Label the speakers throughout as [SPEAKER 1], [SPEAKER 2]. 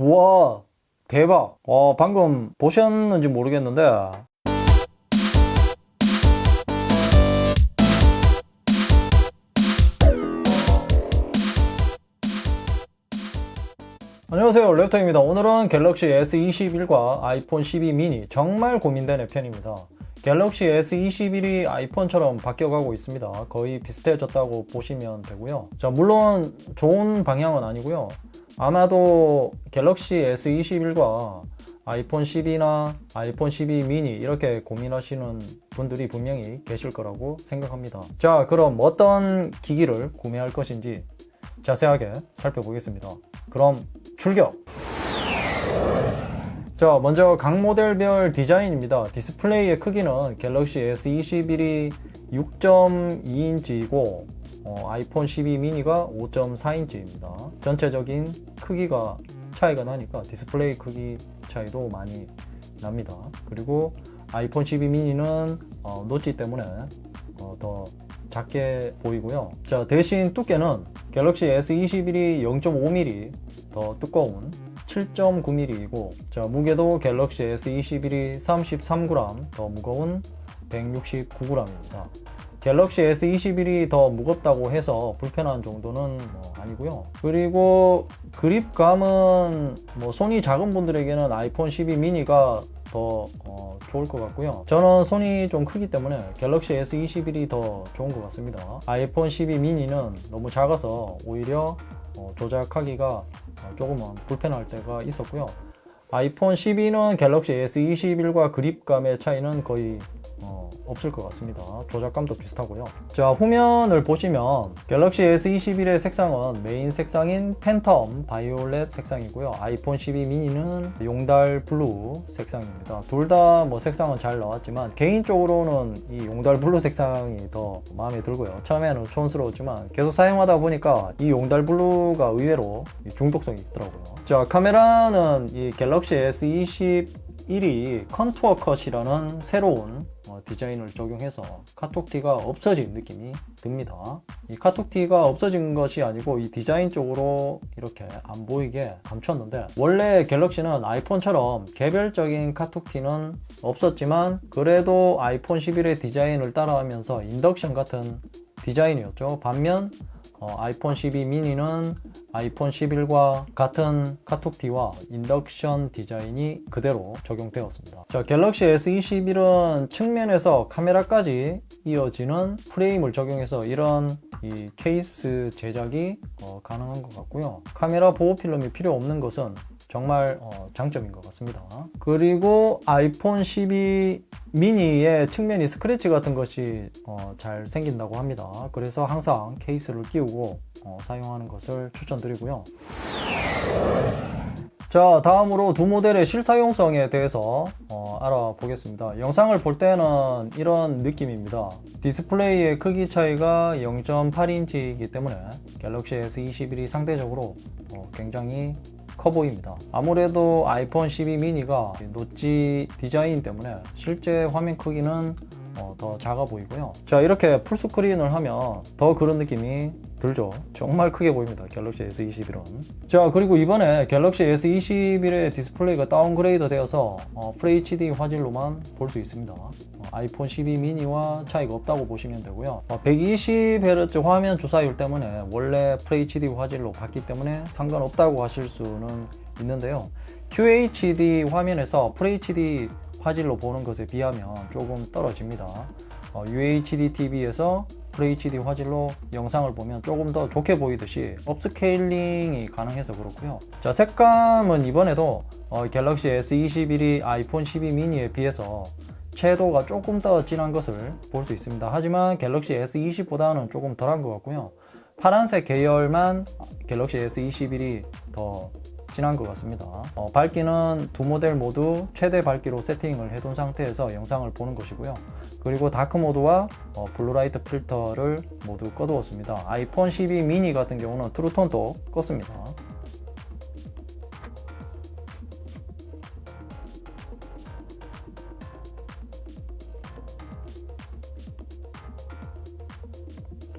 [SPEAKER 1] 우와 대박. 어 방금 보셨는지 모르겠는데. 안녕하세요. 랩터입니다. 오늘은 갤럭시 S21과 아이폰 12 미니 정말 고민되는 편입니다. 갤럭시 S21이 아이폰처럼 바뀌어가고 있습니다. 거의 비슷해졌다고 보시면 되고요. 자 물론 좋은 방향은 아니고요 아마도 갤럭시 S21과 아이폰 10이나 아이폰 12 미니 이렇게 고민하시는 분들이 분명히 계실 거라고 생각합니다 자 그럼 어떤 기기를 구매할 것인지 자세하게 살펴보겠습니다 그럼 출격! 자, 먼저 각 모델별 디자인입니다. 디스플레이의 크기는 갤럭시 S21이 6.2인치이고 어, 아이폰 12 미니가 5.4인치입니다. 전체적인 크기가 차이가 나니까 디스플레이 크기 차이도 많이 납니다. 그리고 아이폰 12 미니는 어, 노치 때문에 어, 더 작게 보이고요. 자, 대신 두께는 갤럭시 S21이 0.5mm 더 두꺼운 7.9mm이고 자, 무게도 갤럭시 S21이 33g 더 무거운 169g입니다. 갤럭시 S21이 더 무겁다고 해서 불편한 정도는 뭐 아니고요. 그리고 그립감은 뭐 손이 작은 분들에게는 아이폰 12 미니가 더 어, 좋을 것 같고요. 저는 손이 좀 크기 때문에 갤럭시 S21이 더 좋은 것 같습니다. 아이폰 12 미니는 너무 작아서 오히려 어, 조작하기가 어, 조금은 불편할 때가 있었고요. 아이폰 12는 갤럭시 S21과 그립감의 차이는 거의 어, 없을 것 같습니다. 조작감도 비슷하고요. 자, 후면을 보시면 갤럭시 S21의 색상은 메인 색상인 팬텀 바이올렛 색상이고요. 아이폰 12 미니는 용달 블루 색상입니다. 둘 다 뭐 색상은 잘 나왔지만 개인적으로는 이 용달 블루 색상이 더 마음에 들고요. 처음에는 촌스러웠지만 계속 사용하다 보니까 이 용달 블루가 의외로 중독성이 있더라고요. 자, 카메라는 이 갤럭시 S20 1이 컨투어 컷이라는 새로운 어, 디자인을 적용해서 카톡티가 없어진 느낌이 듭니다. 이 카톡티가 없어진 것이 아니고 이 디자인 쪽으로 이렇게 안 보이게 감췄는데 원래 갤럭시는 아이폰처럼 개별적인 카톡티는 없었지만 그래도 아이폰 11의 디자인을 따라하면서 인덕션 같은 디자인이었죠. 반면 어, 아이폰 12 미니는 아이폰 11과 같은 카톡티와 인덕션 디자인이 그대로 적용되었습니다. 자, 갤럭시 S21은 측면에서 카메라까지 이어지는 프레임을 적용해서 이런 이 케이스 제작이 어, 가능한 것 같고요. 카메라 보호 필름이 필요 없는 것은 정말 어, 장점인 것 같습니다. 그리고 아이폰 12 미니의 측면이 스크래치 같은 것이 어, 잘 생긴다고 합니다. 그래서 항상 케이스를 끼우고 어, 사용하는 것을 추천드리고요. 자 다음으로 두 모델의 실사용성에 대해서 어, 알아보겠습니다 영상을 볼 때는 이런 느낌입니다 디스플레이의 크기 차이가 0.8인치이기 때문에 갤럭시 S21이 상대적으로 어, 굉장히 커 보입니다. 아무래도 아이폰 12 미니가 노치 디자인 때문에 실제 화면 크기는 어, 더 작아 보이고요. 자 이렇게 풀스크린을 하면 더 그런 느낌이 들죠. 정말 크게 보입니다. 갤럭시 S21은. 자 그리고 이번에 갤럭시 S21의 디스플레이가 다운그레이드 되어서 어, FHD 화질로만 볼 수 있습니다. 어, 아이폰 12 미니와 차이가 없다고 보시면 되고요. 120Hz 화면 주사율 때문에 원래 FHD 화질로 봤기 때문에 상관없다고 하실 수는 있는데요. QHD 화면에서 FHD 화질로 보는 것에 비하면 조금 떨어집니다. 어, UHD TV에서 FHD 화질로 영상을 보면 조금 더 좋게 보이듯이 업스케일링이 가능해서 그렇고요. 자, 색감은 이번에도 어, 갤럭시 S21이 아이폰 12 미니에 비해서 채도가 조금 더 진한 것을 볼 수 있습니다. 하지만 갤럭시 S20보다는 조금 덜한 것 같고요. 파란색 계열만 갤럭시 S21이 더 진한 것 같습니다. 어, 밝기는 두 모델 모두 최대 밝기로 세팅을 해둔 상태에서 영상을 보는 것이고요. 그리고 다크 모드와 어, 블루라이트 필터를 모두 꺼두었습니다. 아이폰 12 미니 같은 경우는 트루톤도 껐습니다.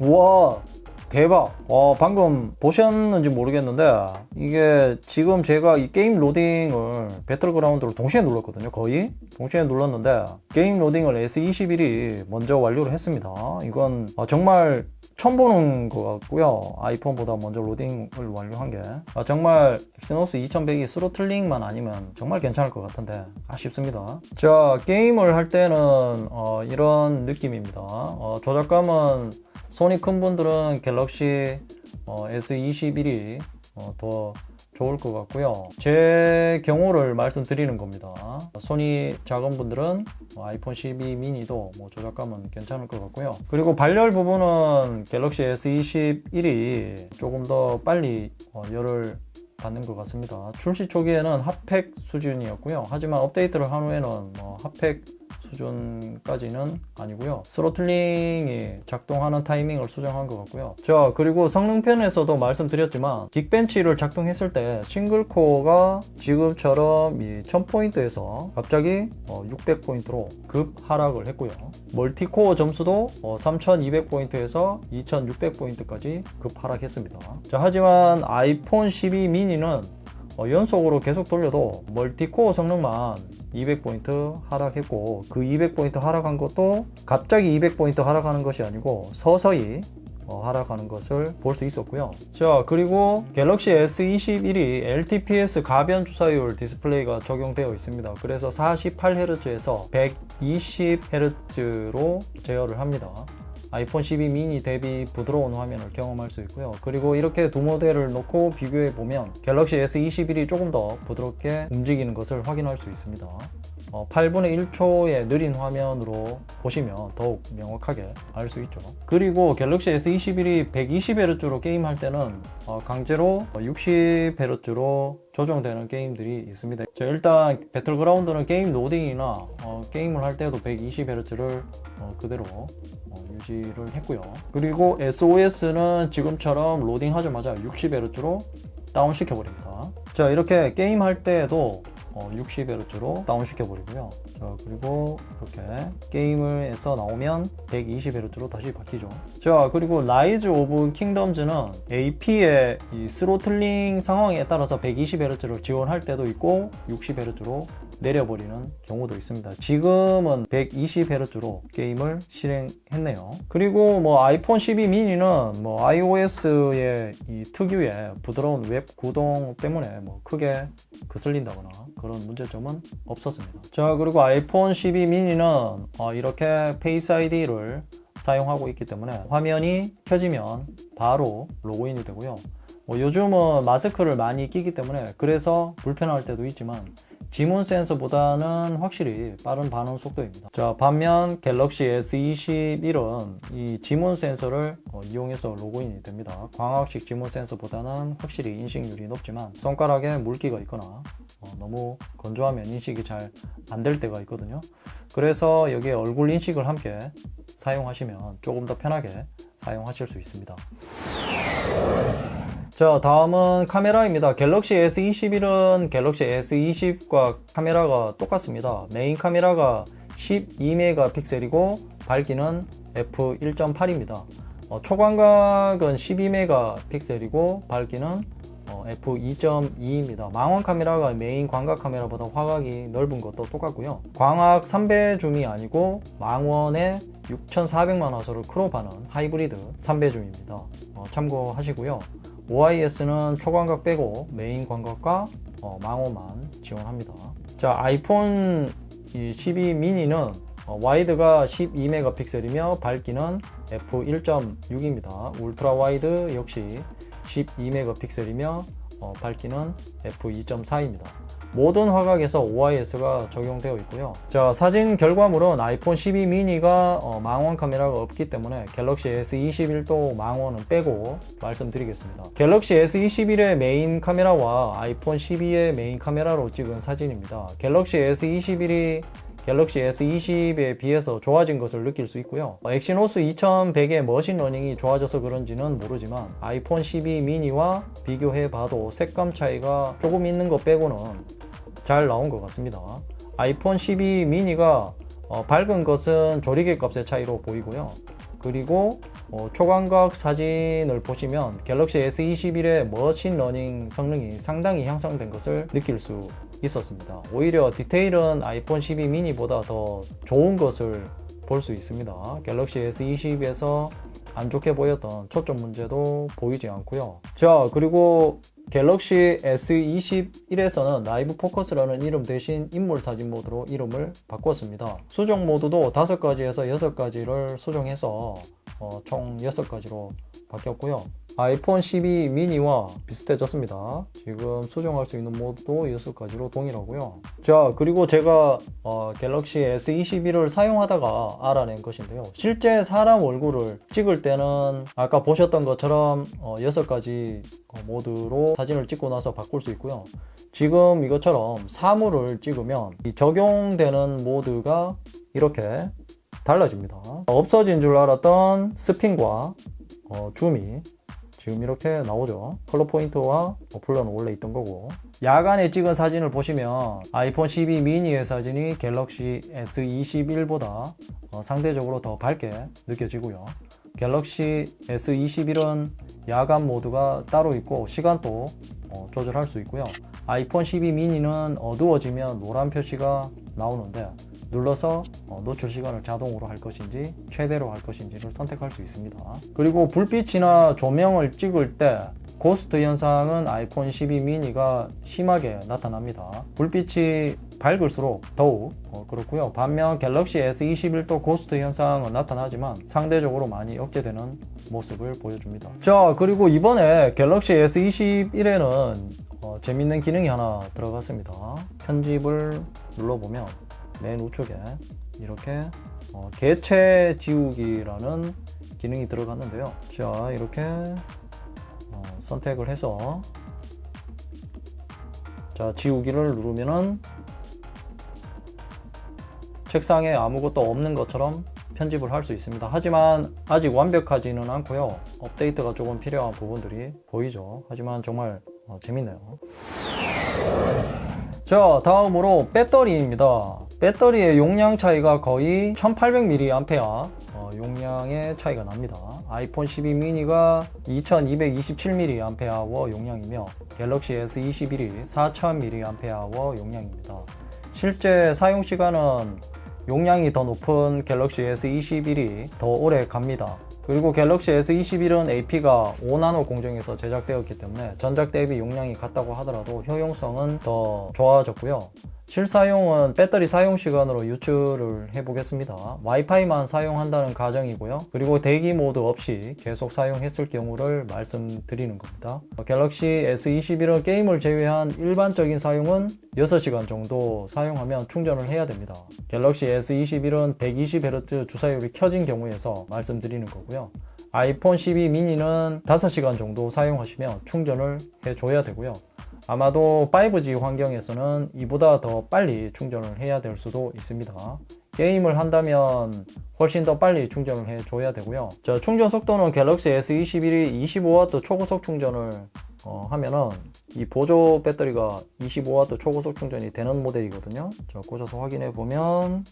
[SPEAKER 1] 우와 대박. 어, 방금 보셨는지 모르겠는데 이게 지금 제가 이 게임 로딩을 배틀그라운드로 동시에 눌렀거든요. 거의 동시에 눌렀는데 게임 로딩을 S21이 먼저 완료를 했습니다. 이건 아, 정말 처음 보는 것 같고요. 아이폰보다 먼저 로딩을 완료한 게 아, 정말 엑시노스 2100이 스로틀링만 아니면 정말 괜찮을 것 같은데 아쉽습니다. 자 게임을 할 때는 어, 이런 느낌입니다. 어, 조작감은 손이 큰 분들은 갤럭시 어, S21이 어, 더 좋을 것 같고요. 제 경우를 말씀드리는 겁니다. 손이 작은 분들은 어, 아이폰 12 미니도 뭐 조작감은 괜찮을 것 같고요. 그리고 발열 부분은 갤럭시 S21이 조금 더 빨리 어, 열을 받는 것 같습니다. 출시 초기에는 핫팩 수준이었고요. 하지만 업데이트를 한 후에는 뭐 핫팩 수준까지는 아니고요. 스로틀링이 작동하는 타이밍을 수정한 것 같고요. 자, 그리고 성능편에서도 말씀드렸지만 긱벤치를 작동했을 때 싱글코어가 지금처럼 이 1000포인트에서 갑자기 600포인트로 급 하락을 했고요. 멀티코어 점수도 3200포인트에서 2600포인트까지 급 하락했습니다. 자, 하지만 아이폰 12 미니는 어, 연속으로 계속 돌려도 멀티코어 성능만 200포인트 하락했고 그 200포인트 하락한 것도 갑자기 200포인트 하락하는 것이 아니고 서서히 어, 하락하는 것을 볼 수 있었고요. 자, 그리고 갤럭시 S21이 LTPS 가변 주사율 디스플레이가 적용되어 있습니다. 그래서 48Hz에서 120Hz로 제어를 합니다. 아이폰 12 미니 대비 부드러운 화면을 경험할 수 있고요. 그리고 이렇게 두 모델을 놓고 비교해 보면 갤럭시 S21이 조금 더 부드럽게 움직이는 것을 확인할 수 있습니다. 어, 8분의 1초의 느린 화면으로 보시면 더욱 명확하게 알 수 있죠. 그리고 갤럭시 S21이 120Hz로 게임할 때는 어, 강제로 60Hz로 조정되는 게임들이 있습니다. 자, 일단 배틀그라운드는 게임 로딩이나 어, 게임을 할 때도 120Hz를 어, 그대로 어, 유지를 했고요. 그리고 SOS는 지금처럼 로딩하자마자 60Hz로 다운시켜 버립니다. 자, 이렇게 게임 할 때도 어, 60Hz로 다운시켜 버리고요. 자, 그리고 이렇게 게임을 해서 나오면 120Hz로 다시 바뀌죠. 자, 그리고 라이즈 오브 킹덤즈는 AP의 이 스로틀링 상황에 따라서 120Hz를 지원할 때도 있고 60Hz로 내려버리는 경우도 있습니다. 지금은 120Hz로 게임을 실행했네요. 그리고 뭐 아이폰 12 미니는 뭐 iOS의 이 특유의 부드러운 웹 구동 때문에 뭐 크게 거슬린다거나 그런 문제점은 없었습니다. 자, 그리고 아이폰 12 미니는 어, 이렇게 페이스 아이디를 사용하고 있기 때문에 화면이 켜지면 바로 로그인이 되고요. 뭐 요즘은 마스크를 많이 끼기 때문에 그래서 불편할 때도 있지만 지문 센서보다는 확실히 빠른 반응 속도입니다. 자, 반면 갤럭시 S21은 이 지문 센서를 어, 이용해서 로그인이 됩니다. 광학식 지문 센서보다는 확실히 인식률이 높지만 손가락에 물기가 있거나 어, 너무 건조하면 인식이 잘 안 될 때가 있거든요. 그래서 여기에 얼굴 인식을 함께 사용하시면 조금 더 편하게 사용하실 수 있습니다. 자 다음은 카메라입니다. 갤럭시 S21은 갤럭시 S20과 카메라가 똑같습니다. 메인 카메라가 12메가픽셀이고 밝기는 f1.8입니다. 어, 초광각은 12메가픽셀이고 밝기는 어, f2.2입니다. 망원 카메라가 메인 광각 카메라보다 화각이 넓은 것도 똑같고요. 광학 3배 줌이 아니고 망원의 6400만 화소를 크롭하는 하이브리드 3배 줌입니다. 어, 참고하시고요 OIS는 초광각 빼고 메인 광각과 어, 망호만 지원합니다. 자, 아이폰 12 미니는 어, 와이드가 12메가픽셀이며 밝기는 f1.6입니다. 울트라 와이드 역시 12메가픽셀이며 어, 밝기는 f2.4입니다. 모든 화각에서 OIS가 적용되어 있고요. 자, 사진 결과물은 아이폰 12 미니가 어, 망원 카메라가 없기 때문에 갤럭시 S21도 망원은 빼고 말씀드리겠습니다. 갤럭시 S21의 메인 카메라와 아이폰 12의 메인 카메라로 찍은 사진입니다. 갤럭시 S21이 갤럭시 S20에 비해서 좋아진 것을 느낄 수 있고요. 어, 엑시노스 2100의 머신러닝이 좋아져서 그런지는 모르지만 아이폰 12 미니와 비교해 봐도 색감 차이가 조금 있는 것 빼고는 잘 나온 것 같습니다. 아이폰 12 미니가 어, 밝은 것은 조리개 값의 차이로 보이고요. 그리고 어, 초광각 사진을 보시면 갤럭시 S21의 머신러닝 성능이 상당히 향상된 것을 느낄 수 있었습니다. 오히려 디테일은 아이폰 12 미니보다 더 좋은 것을 볼 수 있습니다. 갤럭시 S20에서 안 좋게 보였던 초점 문제도 보이지 않고요. 자, 그리고 갤럭시 S21에서는 라이브 포커스라는 이름 대신 인물 사진 모드로 이름을 바꿨습니다. 수정 모드도 5가지에서 6가지를 수정해서 어, 총 6가지로 바뀌었고요. 아이폰 12 미니와 비슷해졌습니다. 지금 수정할 수 있는 모드도 6가지로 동일하고요. 자, 그리고 제가 어, 갤럭시 S21을 사용하다가 알아낸 것인데요. 실제 사람 얼굴을 찍을 때는 아까 보셨던 것처럼 어, 6가지 어, 모드로 사진을 찍고 나서 바꿀 수 있고요. 지금 이것처럼 사물을 찍으면 이 적용되는 모드가 이렇게 달라집니다. 없어진 줄 알았던 스핀과 어, 줌이 지금 이렇게 나오죠. 컬러 포인트와 어플러는 원래 있던 거고. 야간에 찍은 사진을 보시면 아이폰 12 미니의 사진이 갤럭시 S21보다 어, 상대적으로 더 밝게 느껴지고요. 갤럭시 S21은 야간 모드가 따로 있고 시간도 어, 조절할 수 있고요. 아이폰 12 미니는 어두워지면 노란 표시가 나오는데 눌러서 어, 노출 시간을 자동으로 할 것인지 최대로 할 것인지를 선택할 수 있습니다. 그리고 불빛이나 조명을 찍을 때 고스트 현상은 아이폰 12 미니가 심하게 나타납니다. 불빛이 밝을수록 더욱 어, 그렇고요. 반면 갤럭시 S21도 고스트 현상은 나타나지만 상대적으로 많이 억제되는 모습을 보여줍니다. 자 그리고 이번에 갤럭시 S21에는 어, 재밌는 기능이 하나 들어갔습니다. 편집을 눌러보면 맨 우측에 이렇게 어, 개체 지우기라는 기능이 들어갔는데요. 자 이렇게 어, 선택을 해서 자 지우기를 누르면은 책상에 아무것도 없는 것처럼 편집을 할 수 있습니다. 하지만 아직 완벽하지는 않고요. 업데이트가 조금 필요한 부분들이 보이죠. 하지만 정말 어, 재밌네요. 자, 다음으로 배터리입니다. 배터리의 용량 차이가 거의 1800mAh 어, 용량의 차이가 납니다. 아이폰 12 미니가 2227mAh 용량이며 갤럭시 S21이 4000mAh 용량입니다. 실제 사용 시간은 용량이 더 높은 갤럭시 S21이 더 오래 갑니다. 그리고 갤럭시 S21은 AP가 5나노 공정에서 제작되었기 때문에 전작 대비 용량이 같다고 하더라도 효용성은 더 좋아졌고요. 실사용은 배터리 사용 시간으로 유출을 해보겠습니다. 와이파이만 사용한다는 가정이고요. 그리고 대기 모드 없이 계속 사용했을 경우를 말씀드리는 겁니다. 갤럭시 S21은 게임을 제외한 일반적인 사용은 6시간 정도 사용하면 충전을 해야 됩니다. 갤럭시 S21은 120Hz 주사율이 켜진 경우에서 말씀드리는 거고요. 아이폰 12 미니는 5시간 정도 사용하시면 충전을 해줘야 되고요. 아마도 5G 환경에서는 이보다 더 빨리 충전을 해야 될 수도 있습니다. 게임을 한다면 훨씬 더 빨리 충전을 해줘야 되고요. 자, 충전 속도는 갤럭시 S21이 25W 초고속 충전을 어, 하면은 이 보조 배터리가 25W 초고속 충전이 되는 모델이거든요. 자, 꽂아서 확인해 보면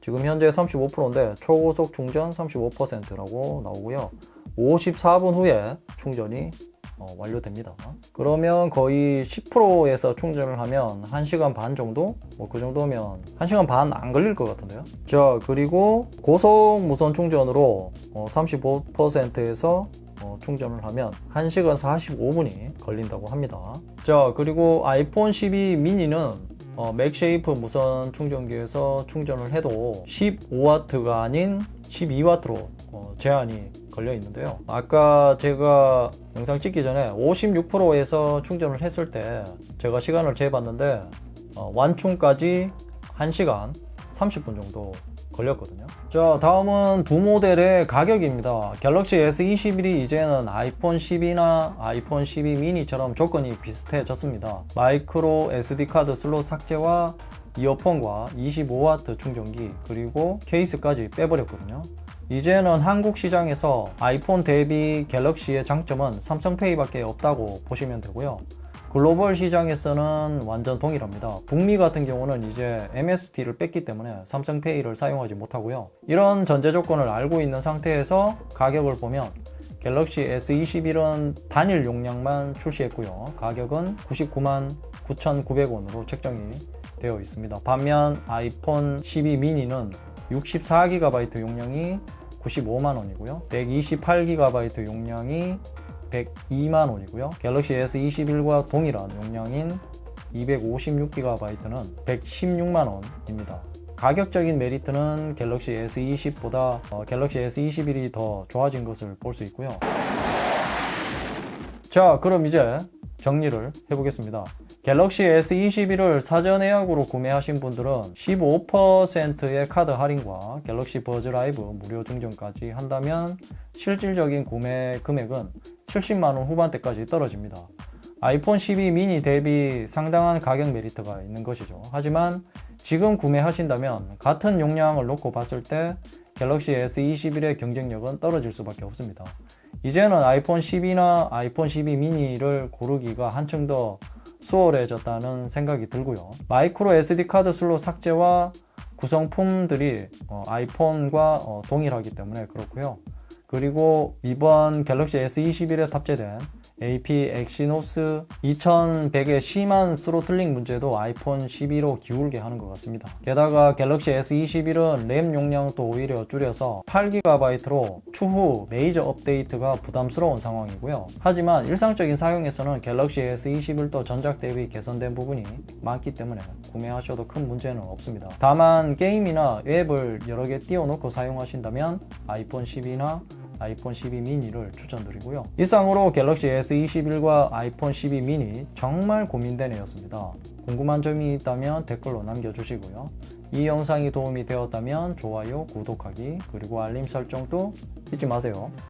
[SPEAKER 1] 지금 현재 35%인데 초고속 충전 35%라고 나오고요. 54분 후에 충전이 어, 완료됩니다. 그러면 거의 10%에서 충전을 하면 1시간 반 정도? 뭐 그 정도면 1시간 반 안 걸릴 것 같은데요. 자, 그리고 고속 무선 충전으로 어, 35%에서 어, 충전을 하면 1시간 45분이 걸린다고 합니다. 자, 그리고 아이폰 12 미니는 어, 맥쉐이프 무선 충전기에서 충전을 해도 15W가 아닌 12W로 어, 제한이 걸려 있는데요. 아까 제가 영상 찍기 전에 56%에서 충전을 했을 때 제가 시간을 재봤는데 어, 완충까지 1시간 30분 정도 걸렸거든요. 자, 다음은 두 모델의 가격입니다. 갤럭시 S21이 이제는 아이폰 10이나 아이폰 12 미니처럼 조건이 비슷해졌습니다. 마이크로 SD 카드 슬롯 삭제와 이어폰과 25W 충전기 그리고 케이스까지 빼버렸거든요. 이제는 한국 시장에서 아이폰 대비 갤럭시의 장점은 삼성페이밖에 없다고 보시면 되고요. 글로벌 시장에서는 완전 동일합니다. 북미 같은 경우는 이제 MST를 뺐기 때문에 삼성페이를 사용하지 못하고요. 이런 전제 조건을 알고 있는 상태에서 가격을 보면 갤럭시 S21은 단일 용량만 출시했고요. 가격은 99만 9,900원으로 책정이 되어 있습니다. 반면 아이폰 12 미니는 64GB 용량이 95만 원이고요. 128GB 용량이 102만 원이고요. 갤럭시 S21과 동일한 용량인 256GB는 116만 원입니다. 가격적인 메리트는 갤럭시 S20보다 어, 갤럭시 S21이 더 좋아진 것을 볼 수 있고요. 자, 그럼 이제 정리를 해보겠습니다. 갤럭시 S21을 사전 예약으로 구매하신 분들은 15%의 카드 할인과 갤럭시 버즈 라이브 무료 증정까지 한다면 실질적인 구매 금액은 70만원 후반대까지 떨어집니다. 아이폰 12 미니 대비 상당한 가격 메리트가 있는 것이죠. 하지만 지금 구매하신다면 같은 용량을 놓고 봤을 때 갤럭시 S21의 경쟁력은 떨어질 수밖에 없습니다. 이제는 아이폰 10이나 아이폰 12 미니를 고르기가 한층 더 수월해졌다는 생각이 들고요. 마이크로 SD 카드 슬롯 삭제와 구성품들이 어, 아이폰과 어, 동일하기 때문에 그렇고요. 그리고 이번 갤럭시 S21에 탑재된 AP 엑시노스 2100의 심한 스로틀링 문제도 아이폰 12로 기울게 하는 것 같습니다. 게다가 갤럭시 S21은 램 용량도 오히려 줄여서 8GB로 추후 메이저 업데이트가 부담스러운 상황이고요. 하지만 일상적인 사용에서는 갤럭시 S21도 전작 대비 개선된 부분이 많기 때문에 구매하셔도 큰 문제는 없습니다. 다만 게임이나 앱을 여러 개 띄워놓고 사용하신다면 아이폰 12나 아이폰 12 미니를 추천드리고요. 이상으로 갤럭시 S21과 아이폰 12 미니 정말 고민된 애였습니다. 궁금한 점이 있다면 댓글로 남겨주시고요. 이 영상이 도움이 되었다면 좋아요, 구독하기, 그리고 알림 설정도 잊지 마세요.